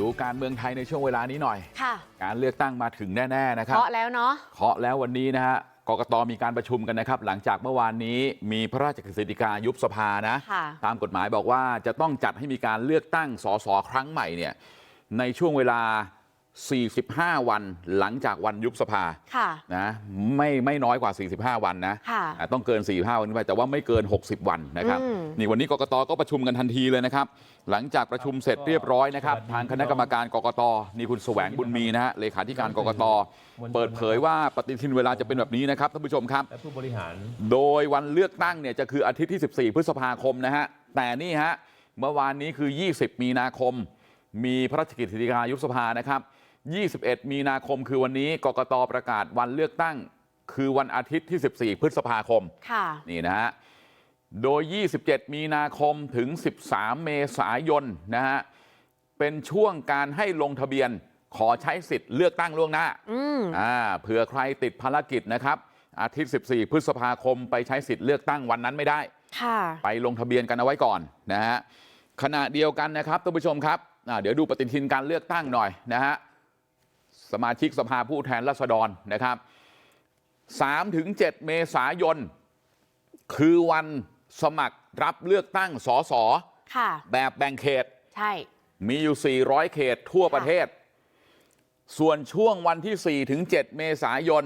ดูการเมืองไทยในช่วงเวลานี้หน่อยค่ะการเลือกตั้งมาถึงแน่ๆนะครับเพราะแล้วเนาะเคาะแล้ววันนี้นะฮะกกตมีการประชุมกันนะครับหลังจากเมื่อวานนี้มีพระราชกฤษฎีกายุบสภานะค่ะตามกฎหมายบอกว่าจะต้องจัดให้มีการเลือกตั้งสสครั้งใหม่เนี่ยในช่วงเวลา 45วันหลังจากวันยุบสภาค่ะนะไม่ไม่น้อยกว่า45วันนะค่ะอ่าต้องเกิน45วันขึ้นไปแต่ว่าไม่เกิน60วันนะครับอืมนี่วันนี้กกตก็ประชุมกันทันทีเลยนะครับหลังจากประชุมเสร็จเรียบร้อยนะครับทางคณะกรรมการกกตนี่คุณแสวงบุญมีนะฮะเลขาธิการกกตเปิดเผยว่าปฏิทินเวลาจะเป็นแบบนี้นะครับท่านผู้ชมครับและผู้บริหารโดยวันเลือกตั้งเนี่ยจะคืออาทิตย์ที่ 14 พฤษภาคมนะฮะแต่นี่ฮะเมื่อวานนี้คือ 20 มีนาคม มีพระราชกิจสิกายุบสภานะครับ 21มีนาคมคือวันนี้กกตประกาศวันเลือกตั้งคือวันอาทิตย์ที่14พฤษภาคมค่ะนี่นะฮะโดย27มีนาคมถึง13เมษายนนะฮะเป็นช่วงการให้ลงทะเบียนขอใช้สิทธิ์เลือกตั้งล่วงหน้าอืมอ่าเผื่อใครติดภารกิจนะครับอาทิตย์14พฤษภาคมไปใช้สิทธิ์เลือกตั้งวันนั้นไม่ได้ค่ะไปลงทะเบียนกันเอาไว้ก่อนนะฮะขณะเดียวกันนะครับท่านผู้ชมครับอ่าเดี๋ยวดูปฏิทินการเลือกตั้งหน่อยนะฮะ สมาชิกสภาผู้แทนราษฎรนะครับ3ถึง7เมษายนคือวันสมัครรับเลือกตั้งสสค่ะแบบแบ่งเขตใช่มีอยู่400เขตทั่วประเทศส่วนช่วงวันที่4ถึง7เมษายน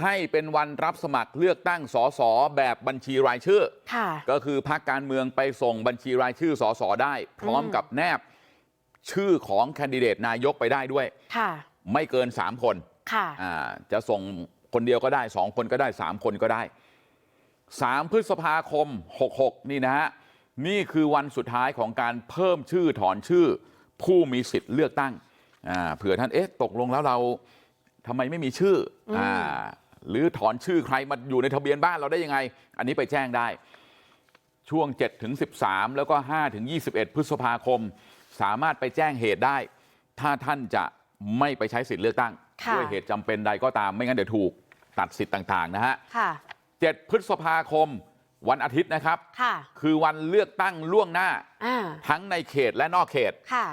ให้เป็นวันรับสมัครเลือกตั้งสสแบบบัญชีรายชื่อค่ะก็คือพรรคการเมืองไปส่งบัญชีรายชื่อสสได้พร้อมอืมกับแนบ ชื่อของแคนดิเดตนายกไปได้ด้วยค่ะไม่เกิน3คนค่ะอ่าจะส่งคนเดียวก็ได้2คนก็ได้3คนก็ได้3พฤษภาคม66นี่นะฮะนี่คือวันสุดท้ายของการเพิ่มชื่อถอนชื่อผู้มีสิทธิ์เลือกตั้งอ่าเผื่อท่านเอ๊ะตกลงแล้วเราทำไมไม่มีชื่ออมอ่าหรือถอนชื่อใครมาอยู่ในทะเบียนบ้านเราได้ยังไง อันนี้ไปแจ้งได้ช่วง7ถึง13 แล้วก็5ถึง21 พฤษภาคม สามารถไปแจ้งเหตุได้ถ้าท่านจะไม่ไปใช้สิทธิ์เลือกตั้งค่ะด้วยเหตุจำเป็นใดก็ตามไม่งั้นเดี๋ยวถูกตัดสิทธิ์ต่างๆนะฮะค่ะ7พฤษภาคมวันอาทิตย์นะครับค่ะคือวันเลือกตั้งล่วงหน้าอ่าทั้งในเขตและนอกเขตค่ะ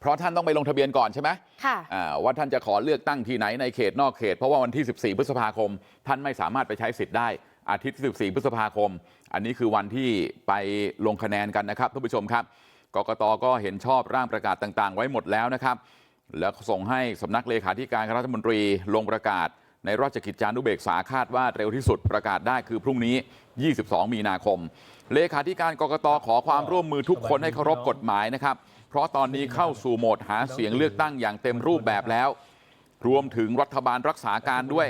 เพราะท่านต้องไปลงทะเบียนก่อนใช่ไหมค่ะอ่าว่าท่านจะขอเลือกตั้งที่ไหนในเขตนอกเขตเพราะว่าวันที่14พฤษภาคม ท่านไม่สามารถไปใช้สิทธิ์ได้อาทิตย์ที่14พฤษภาคม อันนี้คือวันที่ไปลงคะแนนกันนะครับท่านผู้ชมครับ กรกตก็เห็นชอบร่างประกาศต่างๆไว้หมดแล้วนะครับแล้วส่งให้สำนักเลขาธิการคณะรัฐมนตรีลงประกาศในราชกิจจานุเบกษาคาดว่าเร็วที่สุดประกาศได้คือพรุ่งนี้22มีนาคมเลขาธิการกรกตขอความร่วมมือทุกคนให้เคารพกฎหมายนะครับเพราะตอนนี้เข้าสู่โหมดหาเสียงเลือกตั้งอย่างเต็มรูปแบบแล้วรวมถึงรัฐบาลรักษาการด้วย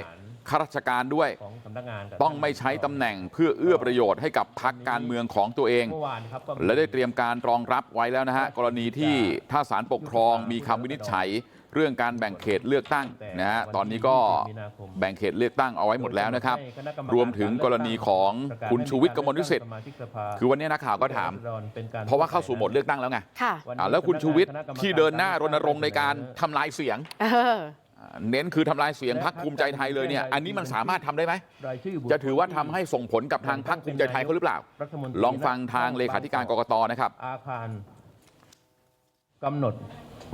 ข้าราชการด้วยของสำนักงานกับต้องไม่ใช้ตำแหน่งเพื่อเอื้อประโยชน์ให้กับพรรคการเมืองของตัวเองเมื่อวานครับก็และได้เตรียมการรองรับไว้แล้วนะฮะกรณีที่ถ้าศาลปกครองมีคำวินิจฉัยเรื่องการแบ่งเขตเลือกตั้งนะฮะตอนนี้ก็แบ่งเขตเลือกตั้งเอาไว้หมดแล้วนะครับรวมถึงกรณีของคุณชูวิทย์กมลวิสิทธิ์คือวันนี้นักข่าวก็ถาม เพราะว่าเข้าสู่โหมดเลือกตั้งแล้วไงค่ะอ่าแล้วคุณชูวิทย์ที่เดินหน้ารณรงค์ในการทำลายเสียง เอออ่าเน้นคือทำลายเสียงพรรคภูมิใจไทยเลยเนี่ยอันนี้มันสามารถทำได้ไหมรายชื่อบุคคลจะถือว่าทำให้ส่งผลกับทางพรรคภูมิใจไทยเขาหรือเปล่ารัฐมนตรีลองฟังทางเลขาธิการกกตนะครับอาคารกำหนด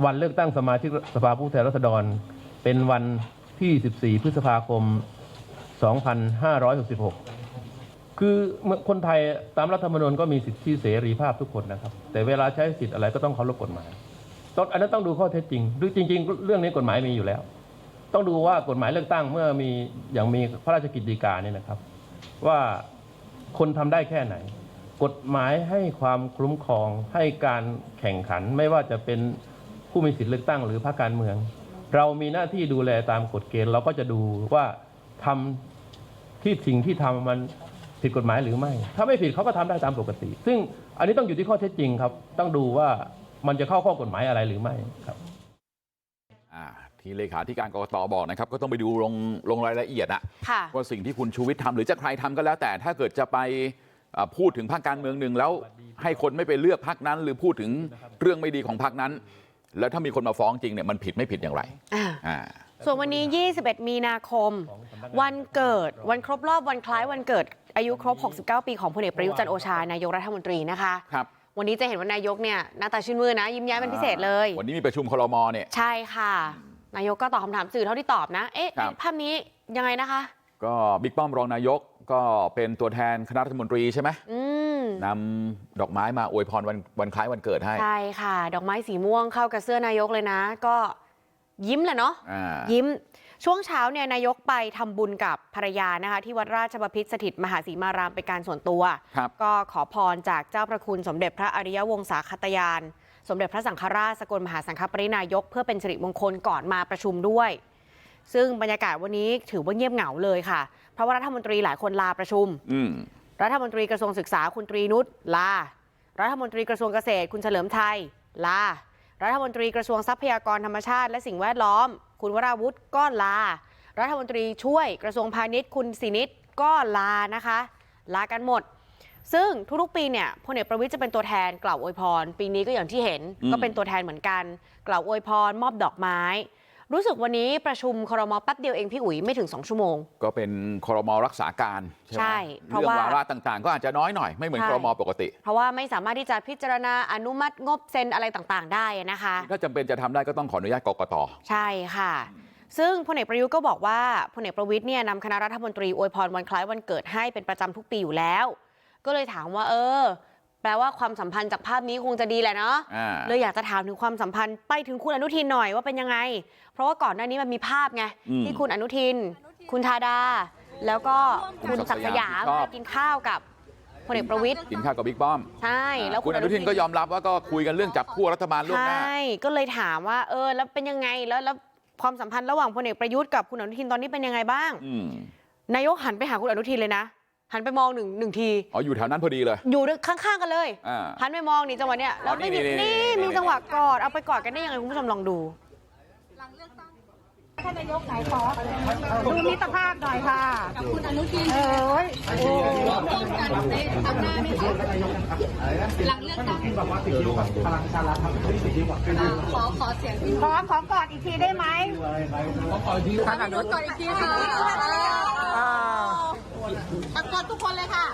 วันเลือกตั้งสมาชิกสภาผู้แทนราษฎร เป็นวันที่ 14 พฤษภาคม 2566 คือเมื่อคนไทยตามรัฐธรรมนูญก็มีสิทธิเสรีภาพทุกคนนะครับ แต่เวลาใช้สิทธิ์อะไรก็ต้องเคารพกฎหมาย ต้องอันนั้นต้องดูข้อเท็จจริงดูจริง ๆ เรื่องนี้กฎหมายมีอยู่แล้ว ต้องดูว่ากฎหมายเลือกตั้งเมื่อมีอย่างมีพระราชกิจฎีกาเนี่ยนะครับ ว่าคนทำได้แค่ไหน กฎหมายให้ความคุ้มครองให้การแข่งขันไม่ว่าจะเป็นผู้มีสิทธิเลือกตั้งหรือพรรคการเมือง เรามีหน้าที่ดูแลตามกฎเกณฑ์เราก็จะดูว่าทำที่สิ่งที่ทำมันผิดกฎหมายหรือไม่ ถ้าไม่ผิดเขาก็ทำได้ตามปกติ ซึ่งอันนี้ต้องอยู่ที่ข้อเท็จจริงครับ ต้องดูว่า มันจะเข้าข้อกฎหมายอะไรหรือไม่ครับอ่าที่เลขาธิการกกตบอกนะครับก็ต้องไปดูลงลงรายละเอียดอะค่ะว่าสิ่งที่คุณชูวิทย์ทำหรือจะใครทำก็แล้วแต่ถ้าเกิดจะไปอ่าพูดถึงพรรคการเมืองหนึ่งแล้วให้คนไม่ไปเลือกพรรคนั้น หรือพูดถึงเรื่องไม่ดีของพรรคนั้น แล้วถ้ามีคนมาฟ้องจริงเนี่ยมันผิดไม่ผิดอย่างไรอ่าอ่าส่วนวันนี้ 21 มีนาคม วันเกิดวันครบรอบวันคล้ายวันเกิดอายุครบ 69 ปีของพลเอกประยุทธ์จันทร์โอชานายกรัฐมนตรีนะคะครับ วันนี้จะเห็นว่านายกเนี่ยหน้าตาชื่นมื่นนะยิ้มแย้มเป็นพิเศษเลยวันนี้มีประชุมครมเนี่ยใช่ค่ะ นายกก็ตอบคำถามสื่อเท่าที่ตอบนะเอ๊ะครับภาพนี้ยังไงนะคะ ก็บิ๊กป้อมรองนายกก็เป็นตัวแทนคณะรัฐมนตรีใช่ไหมอืมนำดอกไม้มาอวยพรวันวันคล้ายวันเกิดให้ใช่ค่ะ ดอกไม้สีม่วงเข้ากับเสื้อนายกเลยนะ ก็ยิ้มแหละเนาะอ่ายิ้ม ช่วงเช้าเนี่ยนายกไปทำบุญกับภรรยานะคะที่วัดราชบพิตรสถิตมหาสีมารามเป็นการส่วนตัวครับก็ขอพรจากเจ้าพระคุณสมเด็จพระอริยวงศาคตยาน สมเด็จพระสังฆราชสกลมหาสังฆปรินายก เพื่อเป็นสิริมงคลก่อนมาประชุมด้วย ซึ่งบรรยากาศวันนี้ถือว่าเงียบเหงาเลยค่ะ เพราะว่ารัฐมนตรีหลายคนลาประชุมอืมรัฐมนตรีกระทรวงศึกษาคุณตรีนุชลา รัฐมนตรีกระทรวงเกษตรคุณเฉลิมชัยลา รัฐมนตรีกระทรวงทรัพยากรธรรมชาติและสิ่งแวดล้อม คุณวราวุฒิก็ลา รัฐมนตรีช่วยกระทรวงพาณิชย์คุณสินิตก็ลานะคะ ลากันหมด ซึ่งทุกๆปีเนี่ยพลเอกประวิทย์จะเป็นตัวแทนกล่าวอวยพร ปีนี้ก็อย่างที่เห็นก็เป็นตัวแทนเหมือนกัน กล่าวอวยพรมอบดอกไม้ รู้สึกวันนี้ประชุมครมแป๊บเดียวเองพี่อุ๋ยไม่ถึงสองชั่วโมง ก็เป็นครมรักษาการใช่ไหมใช่เพราะเรื่องว่าวาระต่างๆ ก็อาจจะน้อยหน่อยไม่เหมือนใช่ครมปกติ เพราะว่าไม่สามารถที่จะพิจารณาอนุมัติงบเซ็นอะไรต่างๆ ได้นะคะ ถ้าจำเป็นจะทำได้ก็ต้องขออนุญาตกกตใช่ค่ะ ซึ่งพลเอกประยุทธ์ก็บอกว่าพลเอกประวิทย์เนี่ยนำคณะรัฐมนตรีอวยพรวันคล้ายวันเกิดให้เป็นประจำทุกปีอยู่แล้ว ก็เลยถามว่าเออ แปลว่าความสัมพันธ์จากภาพนี้คงจะดีแหละเนาะอ่าเลยอยากจะถามถึงความสัมพันธ์ไปถึงคุณอนุทินหน่อยว่าเป็นยังไง เพราะว่าก่อนหน้านี้มันมีภาพไงอืมที่คุณอนุทิน คุณธาดา แล้วก็คุณศักดิ์สยามชอบไปกินข้าวกับพลเอกประวิทย์กินข้าวกับบิ๊กป้อมใช่แล้วคุณอนุทินก็ยอมรับว่าก็คุยกันเรื่องจับขั้วรัฐบาลล่วงหน้าใช่ก็เลยถามว่า เออ แล้วเป็นยังไงแล้วแล้วความสัมพันธ์ระหว่างพลเอกประยุทธ์กับคุณอนุทินตอนนี้เป็นยังไงบ้างอืมนายกหันไปหาคุณอนุทินเลยนะ หันไปมองหนึ่งหนึ่งทีอ๋ออยู่แถวนั้นพอดีเลย อยู่ข้างๆกันเลยอ่าหันไปมองนี่จังหวะเนี้ยแล้วไม่มีนี่นี่นี่นี่มีจังหวะกอดเอาไปกอดกันได้ยังไงคุณผู้ชมลองดูท่านนายกไหนขอดูมิตรภาพหน่อยค่ะกับคุณอนุทินเอ้ยโอ้ร่วมกันในทำหน้าไหมคะหลังเลือกตั้งขอขอเสียงพี่ขอขอกอดอีกทีได้ไหมท่านอนุก่อนอีกทีค่ะ ตะโกนทุกคนเลยค่ะ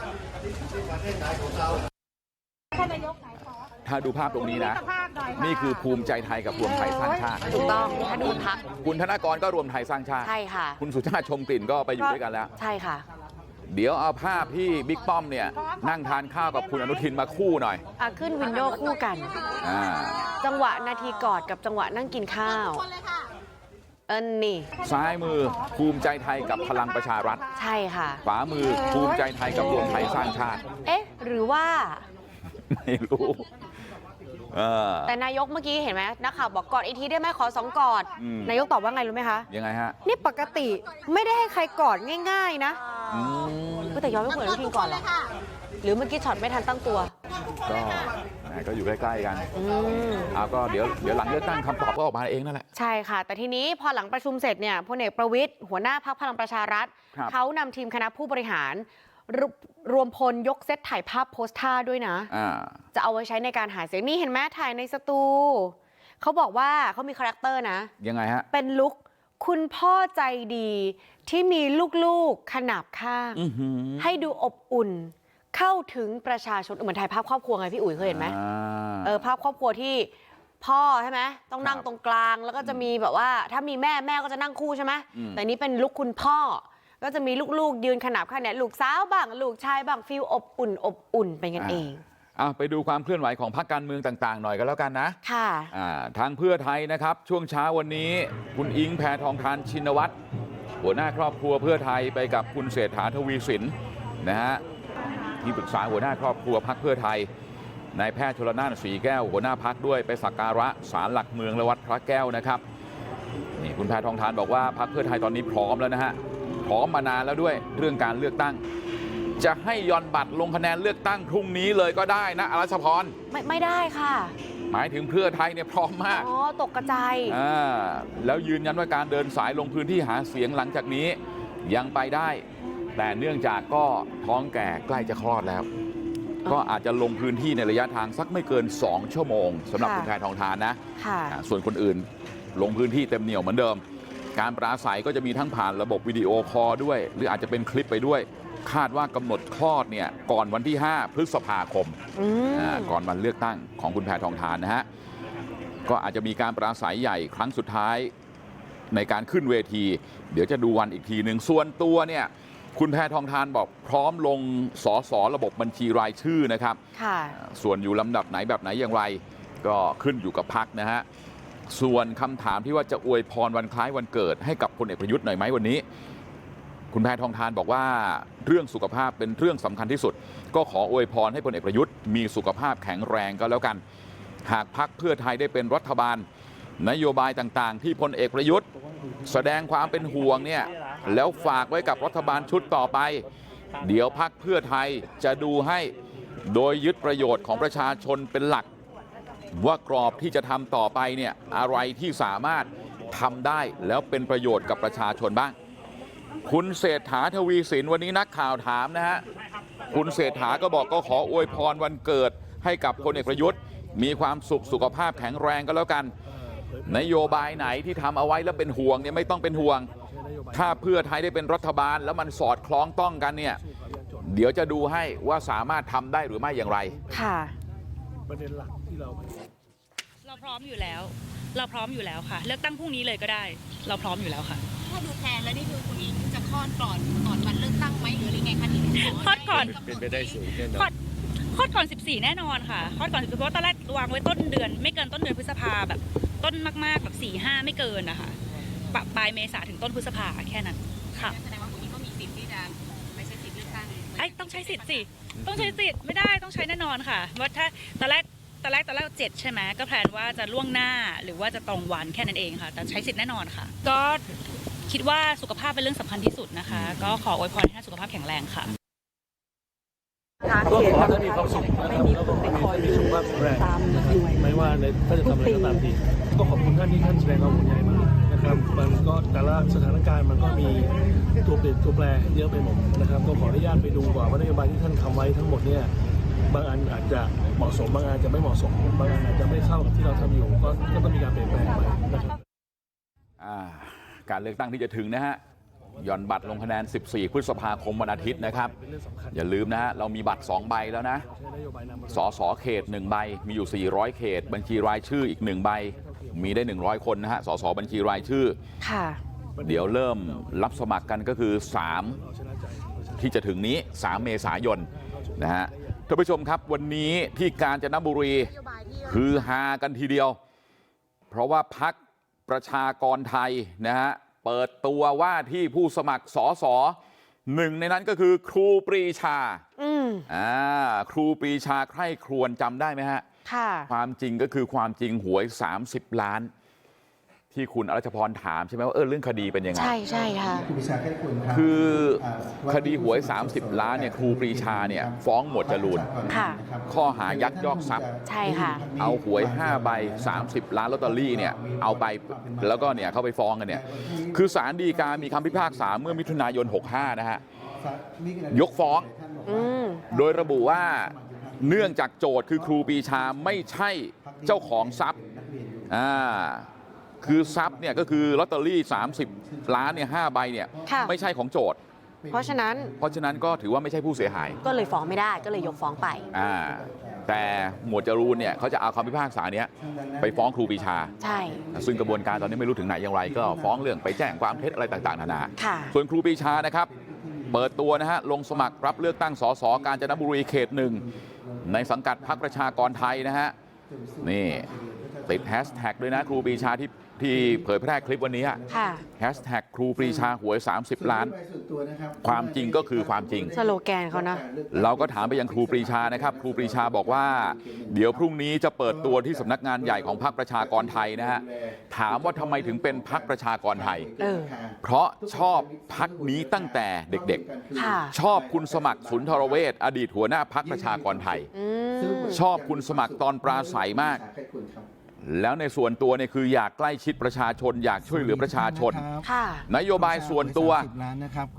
ท่านนายกไหนขอ ถ้าดูภาพตรงนี้นะมิตรภาพหน่อยค่ะนี่คือภูมิใจไทยกับรวมไทยสร้างชาติถูกต้องถ้าดูพักคุณธนากรก็รวมไทยสร้างชาติ ใช่ค่ะ คุณสุชาติชมกลิ่นก็ไปอยู่ด้วยกันแล้ว ใช่ค่ะ เดี๋ยวเอาภาพที่บิ๊กป้อมเนี่ย นั่งทานข้าวกับคุณอนุทินมาคู่หน่อยอะขึ้นวินโดว์คู่กันอ่าจังหวะนาทีกอดกับจังหวะนั่งกินข้าวคนเลยค่ะเอินนี่ซ้ายมือภูมิใจไทยกับพลังประชารัฐใช่ค่ะขวามือภูมิใจไทยกับรวมไทยสร้างชาติ เอ๊ะ หรือว่า ไม่รู้เออแต่นายกเมื่อกี้เห็นไหมนักข่าวบอกกอดอีกทีได้ไหมขอสองกอดอืมนายกตอบว่าไงรู้ไหมคะ ยังไงฮะ นี่ปกติไม่ได้ให้ใครกอดง่าย ๆ นะอืมเฮ้ยแต่ย้อนไปคุยกับอนุทินก่อนเหรอค่ะหรือเมื่อกี้ช็อตไม่ทันตั้งตัว ก็แหมก็อยู่ใกล้ๆกันอืมเอาก็เดี๋ยวเดี๋ยวหลังเลือกตั้งคำตอบก็ออกมาเองนั่นแหละ ใช่ค่ะ แต่ทีนี้พอหลังประชุมเสร็จเนี่ยพลเอกประวิตยหัวหน้าพักพลังประชารัฐครับ เขานำทีมคณะผู้บริหารรวรวมพลยกเซตถ่ายภาพโพสท่าด้วยนะ อ่า จะเอาไว้ใช้ในการหาเสียงนี่เห็นไหมถ่ายในสตูเขาบอกว่าเขามีคาแรคเตอร์นะ ยังไงฮะ เป็นลุคคุณพ่อใจดีที่มีลูกๆขนาบข้าง อื้อหือให้ดูอบอุ่น เข้าถึงประชาชนเหมือนถ่ายภาพครอบครัวไงพี่อุ๋ยเคยเห็นไหมอ่าเออภาพครอบครัวที่พ่อใช่ไหมต้องนั่งครับตรงกลางแล้วก็จะมีแบบว่าถ้ามีแม่แม่ก็จะนั่งคู่ใช่ไหมอืมแต่นี้เป็นลุคคุณพ่อก็จะมีลูกๆยืนขนาบข้างเนี่ยลูกสาวบ้างลูกชายบ้างฟิลอบอุ่นอบอุ่นเป็นกันเองอะไปดูความเคลื่อนไหวของพรรคการเมืองต่าง ๆ หน่อยก็แล้วกันนะ ค่ะอ่าทางเพื่อไทยนะครับ ช่วงเช้าวันนี้ คุณอิงแพทองทานชินวัตรหัวหน้าครอบครัวเพื่อไทยไปกับคุณเศรษฐาทวีสินนะฮะ ที่ปรึกษาหัวหน้าครอบครัวพักเพื่อไทยนายแพทย์ชลนานสีแก้วหัวหน้าพักด้วยไปสักการะศาลหลักเมืองและวัดพระแก้วนะครับนี่คุณแพทองทานบอกว่าพักเพื่อไทยตอนนี้พร้อมแล้วนะฮะพร้อมมานานแล้วด้วยเรื่องการเลือกตั้ง จะให้ย่อนบัตรลงคะแนนเลือกตั้งพรุ่งนี้เลยก็ได้นะอรัชพรไม่ไม่ได้ค่ะ หมายถึงเพื่อไทยเนี่ยพร้อมมากอ๋อตกกระจายอ่าแล้วยืนยันว่าการเดินสายลงพื้นที่หาเสียงหลังจากนี้ยังไปได้ แต่เนื่องจากก็ท้องแก่ใกล้จะคลอดแล้ว ก็อาจจะลงพื้นที่ในระยะทางสักไม่เกิน 2 ชั่วโมงสำหรับค่ะคุณแพทองทานนะค่ะอ่าส่วนคนอื่นลงพื้นที่เต็มเหนียวเหมือนเดิม การปราศัยก็จะมีทั้งผ่านระบบวิดีโอคอลด้วย หรืออาจจะเป็นคลิปไปด้วย คาดว่ากำหนดคลอดเนี่ยก่อนวันที่ 5 พฤษภาคมอืมอ่าก่อนวันเลือกตั้งของคุณแพทองทานนะฮะก็อาจจะมีการปราศัยใหญ่ครั้งสุดท้ายในการขึ้นเวที เดี๋ยวจะดูวันอีกทีหนึ่งส่วนตัวเนี่ย คุณแพทองทานบอกพร้อมลงสอสอระบบบัญชีรายชื่อนะครับค่ะส่วนอยู่ลำดับไหนแบบไหนอย่างไรก็ขึ้นอยู่กับพักนะฮะส่วนคำถามที่ว่าจะอวยพรวันคล้ายวันเกิดให้กับพลเอกประยุทธ์หน่อยไหมวันนี้ คุณแพทองทานบอกว่าเรื่องสุขภาพเป็นเรื่องสำคัญที่สุด ก็ขออวยพรให้พลเอกประยุทธ์มีสุขภาพแข็งแรงก็แล้วกัน หากพักเพื่อไทยได้เป็นรัฐบาล นโยบายต่างๆ ที่พลเอกประยุทธ์ แสดงความเป็นห่วงเนี่ย แล้วฝากไว้กับรัฐบาลชุดต่อไปเดี๋ยวพักเพื่อไทยจะดูให้โดยยึดประโยชน์ของประชาชนเป็นหลักว่ากรอบที่จะทำต่อไปเนี่ยอะไรที่สามารถทำได้แล้วเป็นประโยชน์กับประชาชนบ้าง คุณเศรษฐาทวีสินวันนี้นักข่าวถามนะฮะคุณเศรษฐาก็บอกก็ขออวยพรวันเกิดให้กับพลเอกประยุทธ์ มีความสุขสุขภาพแข็งแรงก็แล้วกัน นโยบายไหนที่ทำเอาไว้แล้วเป็นห่วงเนี่ยไม่ต้องเป็นห่วง ถ้าเพื่อไทยได้เป็นรัฐบาลแล้วมันสอดคล้องต้องกันเนี่ยเดี๋ยวจะดูให้ว่าสามารถทำได้หรือไม่อย่างไรค่ะประเด็นหลักที่เราเราพร้อมอยู่แล้ว เราพร้อมอยู่แล้วค่ะ เลือกตั้งพรุ่งนี้เลยก็ได้ เราพร้อมอยู่แล้วค่ะถ้าดูแทนแล้วนี่คือคุณอิงจะคลอดก่อนก่อนวันเลือกตั้งไหมหรืออะไรไงคะที่คลอดก่อนเป็นไปได้สูงแน่นอคลอนดคลอดก่อน 14 แน่นอนค่ะคลอดก่อน14เพราะว่าตอนแรกวางไว้ต้นเดือน ไม่เกินต้นเดือนพฤษภาแบบ ต้นมากๆแบบ4 5 ไม่เกินนะคะ ปะปลายเมษาถึงต้นพฤษภาแค่นั้นค่ะแสดงว่าคุณอิงก็มีสิทธิ์ที่จะไปใช้สิทธิ์เลือกตั้งไอ้ต้องใช้สิทธิ์สิต้องใช้สิทธิ์ไม่ได้ต้องใช้แน่นอนค่ะว่าถ้าตอนแรกตอนแรกตอนแรกเจ็ดใช่ไหมก็แพลนว่าจะล่วงหน้าหรือว่าจะตรงวันแค่นั้นเองค่ะ แต่ใช้สิทธิ์แน่นอนค่ะ ก็คิดว่าสุขภาพเป็นเรื่องสำคัญที่สุดนะคะ ก็ขออวยพรให้ท่านสุขภาพแข็งแรงค่ะก็ขอให้มีความสุขนะครับแล้วก็ขอให้มีสุขภาพแข็งแรงนะครับไม่ว่าในถ้าจะทำอะไรก็ตามทีก็ขอบคุณท่านที่ท่านแสดงความห่วงใยมา นะครับมันก็แต่ละสถานการณ์มันก็มีตัวเปลี่ยนตัวแปรเยอะไปหมดนะครับก็ขออนุญาตไปดูก่อนว่านโยบายที่ท่านทำไว้ทั้งหมดเนี่ยบางอันอาจจะเหมาะสมบางอันจะไม่เหมาะสมบางอันอาจจะไม่เข้ากับที่เราทำอยู่ก็ก็ต้องมีการเปลี่ยนแปลงไปนะครับการเลือกตั้งที่จะถึงนะฮะ หย่อนบัตรลงคะแนน14พฤษภาคมวันอาทิตย์นะครับเป็นเรื่องสำคัญอย่าลืมนะฮะเรามีบัตร2ใบแล้วนะใช้นโยบายนำมาสสเขต1ใบมีอยู่400เขตบัญชีรายชื่ออีก1ใบมีได้100คนนะฮะสสบัญชีรายชื่อค่ะเดี๋ยวเริ่มรับสมัครกันก็คือ3ที่จะถึงนี้3เมษายนนะฮะท่านผู้ชมครับวันนี้ที่กาญจนบุรีฮือฮากันทีเดียวเพราะว่าพักประชากรไทยนะฮะ เปิดตัวว่าที่ผู้สมัครสอสอหนึ่งในนั้นก็คือครูปรีชาอืมอ่าครูปรีชาใคร่ครวญจำได้ไหมฮะค่ะความจริงก็คือความจริงหวย30ล้าน ที่คุณอรัชพรถามใช่ไหมว่าเออเรื่องคดีเป็นยังไงใช่ใช่ค่ะครูปรีชาแค่คุณครับคือคดีหวย30ล้านเนี่ยครูปรีชาเนี่ยฟ้องหมวดจรูนค่ะข้อหายักยอกทรัพย์ใช่ค่ะเอาหวย5ใบ30ล้านลอตเตอรี่เนี่ยเอาไปแล้วก็เนี่ยเข้าไปฟ้องกันเนี่ยคือศาลฎีกามีคำพิพากษาเมื่อมิถุนายน 65 นะฮะยกฟ้องอืมโดยระบุว่าเนื่องจากโจทย์คือครูปรีชาไม่ใช่เจ้าของทรัพย์อ่า คือทรัพย์เนี่ยก็คือลอตเตอรี่30ล้านเนี่ย5ใบเนี่ยค่ะไม่ใช่ของโจทย์เพราะฉะนั้นเพราะฉะนั้นก็ถือว่าไม่ใช่ผู้เสียหาย ก็เลยฟ้องไม่ได้ก็เลยยกฟ้องไปอ่าแต่หมวดจรูนเนี่ยเขาจะเอาคำพิพากษาเนี้ยไปฟ้องครูปรีชา ใช่ ซึ่งกระบวนการตอนนี้ไม่รู้ถึงไหนอย่างไร ก็ฟ้องเรื่องไปแจ้งความเท็จอะไรต่างๆนานาค่ะส่วนครูปรีชานะครับ เปิดตัวนะฮะลงสมัครรับเลือกตั้งสสกาญจนบุรีเขตหนึ่งในสังกัดพรรคประชากรไทยนะฮะนี่ ติดแฮชแท็กด้วยนะครูปรีชาที่ที่เผยแพร่คลิปวันนี้ค่ะแฮชแท็กครูปรีชาหวย30ล้านความจริงก็คือความจริงสโลแกนเขานะเราก็ถามไปยังครูปรีชานะครับครูปรีชาบอกว่า เดี๋ยวพรุ่งนี้จะเปิดตัวที่สำนักงานใหญ่ของพรรคประชากรไทยนะฮะถามว่าทำไมถึงเป็นพรรคประชากรไทยเออเพราะชอบพักนี้ตั้งแต่เด็กค่ะๆชอบคุณสมัครสุนทรเวชอดีตหัวหน้าพักประชากรไทยอืมชอบคุณสมัครตอนปราศัยมาก แล้วในส่วนตัวเนี่ยคืออยากใกล้ชิดประชาชนอยากช่วยเหลือประชาชนค่ะนโยบายส่วนตัว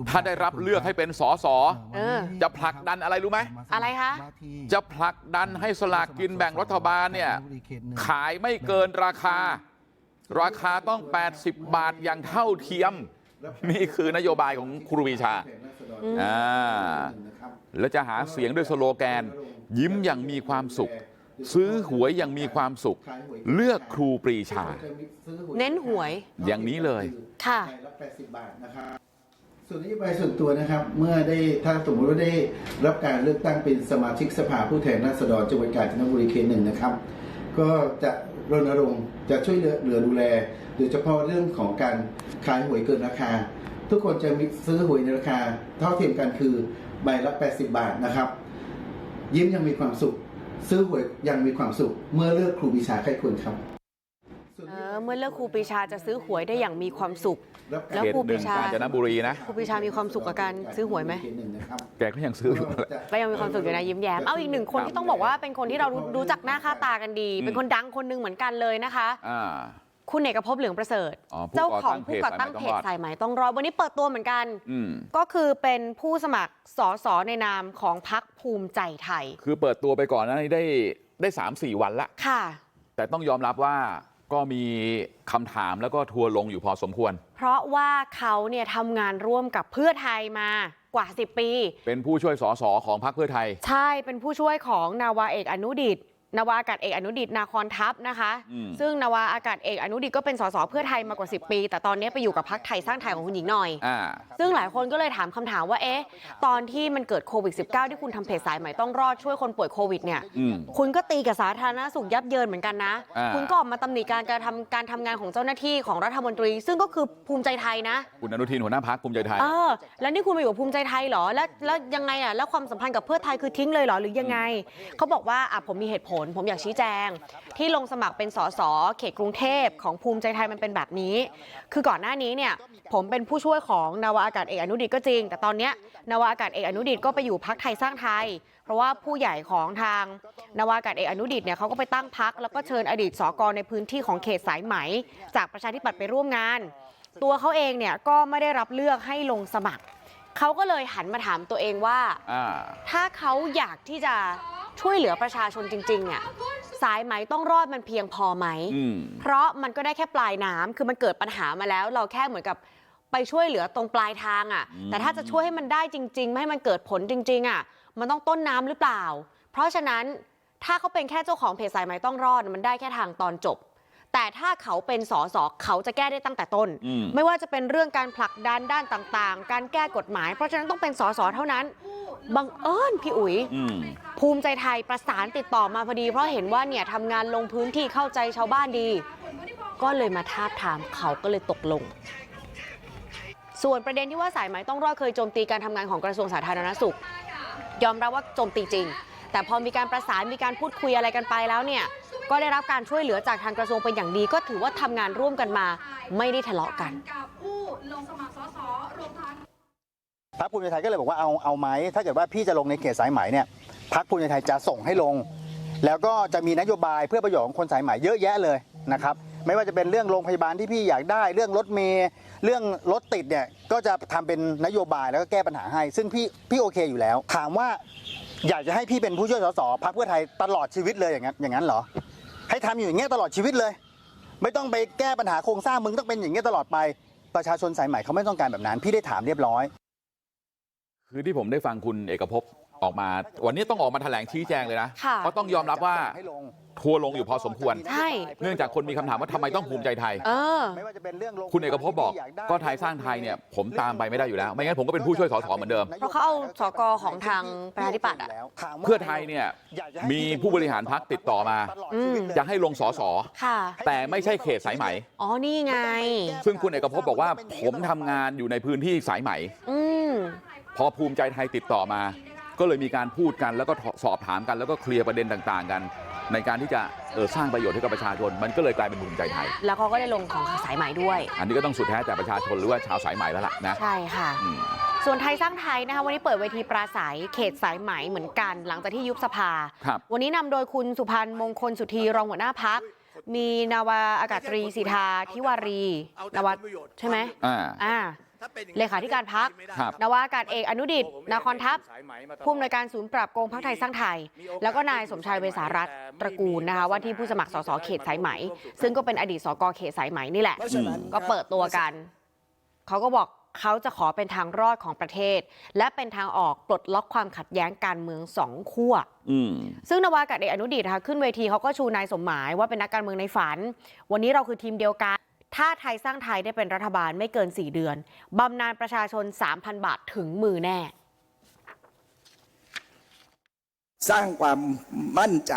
ถ้าได้รับเลือกให้เป็นสสเออจะผลักดันอะไรรู้ไหมอะไรคะจะผลักดันให้สลากกินแบ่งรัฐบาลเนี่ยขายไม่เกินราคาราคาต้อง 80 บาทอย่างเท่าเทียม นี่คือนโยบายของครูปรีชาอ่าแล้วจะหาเสียงด้วยสโลแกน ยิ้มอย่างมีความสุข ซื้อหวยอย่างมีความสุขเลือกครูปรีชาเน้นหวยอย่างนี้เลยค่ะใบละ80บาทนะครับส่วนนโยบายส่วนตัวนะครับ เมื่อได้ถ้าสมมติว่าได้รับการเลือกตั้งเป็นสมาชิกสภาผู้แทนราษฎรจังหวัดกาญจนบุรีเขตหนึ่งนะครับ ก็จะรณรงค์จะช่วยเหลือเหลือดูแลโดยเฉพาะเรื่องของการขายหวยเกินราคา ทุกคนจะมีซื้อหวยในราคา เท่าเทียมกันคือใบละ 80 บาทนะครับ ยิ้มยังมีความสุข ซื้อหวยยังมีความสุข เมื่อเลือกครูปีชาใครควรครับส่วนเออเมื่อเลือกครูปรีชาจะซื้อหวยได้อย่างมีความสุขรับการแล้วเขตครูหปรีนึ่งชากาญจนบุรีนะครูปรีชามีความสุขกับการซื้อหวยไหมแกก็ยังซื้ออยู่ก็ยังมีความสุขอยู่นะยิ้มแย้มเอาอีกหนึ่งคนที่ต้องบอกว่าเป็นคนที่เรารู้รู้จักหน้าค่าตากันดี เป็นคนดังคนหนึงเหมือนกันเลยนะคะอ่า คุณเอกภพเหลืองประเสริฐอ๋อผู้เจ้าก่อของตั้งผู้ก่อตั้งเพเพจจสาสายยไหไหมมต้องรอดวันนี้เปิดตัวเหมือนกันอืมก็คือเป็นผู้สมัครสอสอในนามของพักภูมิใจไทย คือเปิดตัวไปก่อนหนั้านได้ได้สามสี่วันละค่ะ แต่ต้องยอมรับว่าก็มีคำถามแล้วก็ทัวร์ลงอยู่พอสมควร เพราะว่าเขาเนี่ยทำงานร่วมกับเพื่อไทยมากว่า 10 ปี เป็นผู้ช่วยสสของพรรคเพื่อไทย ใช่เป็นผู้ช่วยของนาวาเอกอนุดิต นาวาอากาศเอกอนุดิตนาคอนทัพนะคะอืมซึ่งนาวาอากาศเอกอนุดิตก็เป็นสสเพื่อไทยมากว่า10ปี แต่ตอนนี้ไปอยู่กับพักไทยสร้างไทยของคุณหญิงหน่อยอ่าซึ่งหลายคนก็เลยถามคำถามว่าเอ๊ะตอนที่มันเกิดโควิด -19 ที่คุณทำเพจสายใหม่ต้องรอดช่วยคนป่วยโควิดเนี่ยอืมคุณก็ตีกับสาธารณสุขยับเยินเหมือนกันนะอ่าคุณก็ออกมาตำหนิการการทำการทำงานของเจ้าหน้าที่ของรัฐมนตรี ซึ่งก็คือภูมิใจไทยนะคุณอนุทินหัวหน้าพักภูมิใจไทยเออแล้วนี่คุณมาอยู่กับภูมิใจไทยเหรอแล้วแล้วยังไงอะแล้วความสัมพันธ์กับเพื่อไทยคือทิ้งเลยเหรอหรือยังไงเขาบอกว่าอะผมมีเหตุผลผมอยากชี้แจง ที่ลงสมัครเป็นสสเขตกรุงเทพของภูมิใจไทยมันเป็นแบบนี้ คือก่อนหน้านี้เนี่ยผมเป็นผู้ช่วยของนาวาอากาศเอกอนุดิตก็จริง แต่ตอนเนี้ยนาวาอากาศเอกอนุดิตก็ไปอยู่พักไทยสร้างไทย เพราะว่าผู้ใหญ่ของทางนาวาอากาศเอกอนุดิตเนี่ยเขาก็ไปตั้งพักแล้วก็เชิญอดีตสกในพื้นที่ของเขตสายไหม จากประชาธิปัตย์ไปร่วมงาน ตัวเขาเองเนี่ยก็ไม่ได้รับเลือกให้ลงสมัครเขาก็เลยหันมาถามตัวเองว่าอ่าถ้าเขาอยากที่จะ ช่วยเหลือประชาชนจริงๆเนี่ยสายไหมต้องรอดมันเพียงพอไหมอืมเพราะมันก็ได้แค่ปลายน้ำคือมันเกิดปัญหามาแล้ว เราแค่เหมือนกับไปช่วยเหลือตรงปลายทางอะ่ะอืมแต่ถ้าจะช่วยให้มันได้จริง ๆ ไม่ให้มันเกิดผลจริง ๆอะ่ะ มันต้องต้นน้ำหรือเปล่า เพราะฉะนั้นถ้าเขาเป็นแค่เจ้าของเพจสายไหมต้องรอดมันได้แค่ทางตอนจบ แต่ถ้าเขาเป็นสอสอเขาจะแก้ได้ตั้งแต่ต้นอืมไม่ว่าจะเป็นเรื่องการผลักดันด้านต่างๆการแก้กฎหมายเพราะฉะนั้นต้องเป็นสสเท่านั้นบังเอิญพี่อุ๋ยอืมภูมิใจไทยประสานติดต่อมาพอดี เพราะเห็นว่าเนี่ยทำงานลงพื้นที่เข้าใจชาวบ้านดี ก็เลยมาทาบทามเขาก็เลยตกลง ส่วนประเด็นที่ว่าสายไหมต้องรอดเคยโจมตีการทำงานของกระทรวงสาธารณสุข ยอมรับว่าโจมตีจริง แต่พอมีการประสานมีการพูดคุยอะไรกันไปแล้วเนี่ย ก็ได้รับการช่วยเหลือจากทางกระทรวงเป็นอย่างดีก็ถือว่าทำงานร่วมกันมาไม่ได้ทะเลาะกันกับผู้ลงสมัครสสรวมทั้งพรรคภูมิใจไทยก็เลยบอกว่าเอาเอาไหมถ้าเกิดว่าพี่จะลงในเขตสายไหมเนี่ยพรรคภูมิใจไทยจะส่งให้ลง แล้วก็จะมีนโยบายเพื่อประโยชน์ของคนสายไหมเยอะแยะเลยนะครับไม่ว่าจะเป็นเรื่องโรงพยาบาลที่พี่อยากได้ เรื่องรถเมล์เรื่องรถติดเนี่ยก็จะทำเป็นนโยบายแล้วก็แก้ปัญหาให้ ซึ่งพี่พี่โอเคอยู่แล้ว ถามว่าอยากจะให้พี่เป็นผู้ช่วยสสพรรคเพื่อไทยตลอดชีวิตเลยอย่างนั้นอย่างนั้นเหรอ ให้ทำอยู่อย่างเงี้ยตลอดชีวิตเลย ไม่ต้องไปแก้ปัญหาโครงสร้างมึงต้องเป็นอย่างเงี้ยตลอดไป ประชาชนสายใหม่เขาไม่ต้องการแบบนั้น พี่ได้ถามเรียบร้อย คือที่ผมได้ฟังคุณเอกภพ ออกมาวันนี้ต้องออกมาแถลงชี้แจงเลยนะค่ะเพราะต้องยอมรับว่าให้ลงทัวร์ลงอยู่พอสมควรใช่เนื่องจากคนมีคำถามว่าทำไมต้องภูมิใจไทยเออไม่ว่าจะเป็นเรื่องโรงคุณเอกภพบอกก็ไทยสร้างไทยเนี่ยผมตามไปไม่ได้อยู่แล้ว ไม่งั้นผมก็เป็นผู้ช่วยสสเหมือนเดิมเพราะเขาเอาสกของทางประชาธิปัตย์อะเพื่อไทยเนี่ยมีผู้บริหารพักติดต่อมาอืมจะให้ลงสสค่ะแต่ไม่ใช่เขตสายไหมอ๋อนี่ไง ซึ่งคุณเอกภพบอกว่าผมทำงานอยู่ในพื้นที่สายไหมอืมพอภูมิใจไทยติดต่อมา ก็เลยมีการพูดกันแล้วก็สอบถามกันแล้วก็เคลียร์ประเด็นต่างๆกันในการที่จะเออสร้างประโยชน์ให้กับประชาชนมันก็เลยกลายเป็นภูมิใจไทยแล้วเขาก็ได้ลงของสายไหมด้วย อันนี้ก็ต้องสุดแท้แต่ประชาชนหรือว่าชาวสายไหมแล้วล่ะนะใช่ค่ะอืมส่วนไทยสร้างไทยนะคะวันนี้เปิดเวทีปราศัยเขตสายไหมเหมือนกัน หลังจากที่ยุบสภาครับวันนี้นำโดยคุณสุพันธ์มงคลสุธีรองหัวหน้าพักมีนาวาอากาศตรีสิทธาทิวารีนาวาใช่ไหมอ่าอ่า เลขาธิการพักครับนาวาอากาศเอกอนุดิตนาคอนทัพผู้อำนวยการศูนย์ปราบโกงพักไทยสร้างไทย แล้วก็นายสมชายเวสารัตน์ตระกูลนะคะว่าที่ผู้สมัครสสเขตสายไหม ซึ่งก็เป็นอดีตสกเขตสายไหมนี่แหละ ก็เปิดตัวกัน เขาก็บอกเขาจะขอเป็นทางรอดของประเทศ และเป็นทางออกปลดล็อกความขัดแย้งการเมืองสองขั้วอืมซึ่งนวากาศเอกอนุดิตค่ะขึ้นเวทีเขาก็ชูนายสมหมายว่าเป็นนักการเมืองในฝัน วันนี้เราคือทีมเดียวกัน ถ้าไทยสร้างไทยได้เป็นรัฐบาลไม่เกิน4เดือนบำนาญประชาชน3,000บาทถึงมือแน่ สร้างความมั่นใจ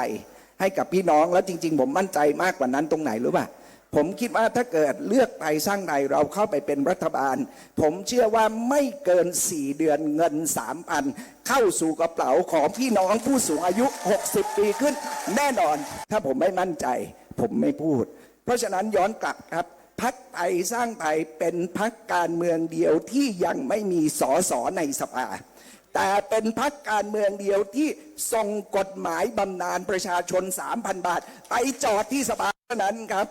ให้กับพี่น้องแล้วจริง ๆ ผมมั่นใจมากกว่านั้นตรงไหนรู้ป่ะผมคิดว่าถ้าเกิดเลือกไทยสร้างไทยเราเข้าไปเป็นรัฐบาล ผมเชื่อว่าไม่เกิน 4 เดือนเงิน3,000เข้าสู่กระเป๋าของพี่น้องผู้สูงอายุ 60 ปีขึ้น แน่นอน ถ้าผมไม่มั่นใจ ผมไม่พูด เพราะฉะนั้นย้อนกลับครับ พักไทยสร้างไทยเป็นพักการเมืองเดียวที่ยังไม่มีสอสอในสภา แต่เป็นพักการเมืองเดียวที่ส่งกฎหมายบำนาญประชาชน 3,000 บาท ไปจอดที่สภาเท่านั้นครับ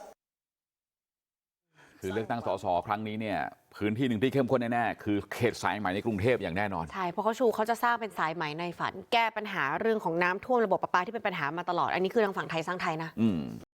คือเลือกตั้งสสครั้งนี้เนี่ยพื้นที่หนึ่งที่เข้มข้นแน่ๆคือเขตสายไหมในกรุงเทพอย่างแน่นอน ใช่ เพราะเขาชูเขาจะสร้างเป็นสายไหมในฝัน แก้ปัญหาเรื่องของน้ำท่วมระบบประปาที่เป็นปัญหามาตลอด อันนี้คือทางฝั่งไทยสร้างไทยนะ อืม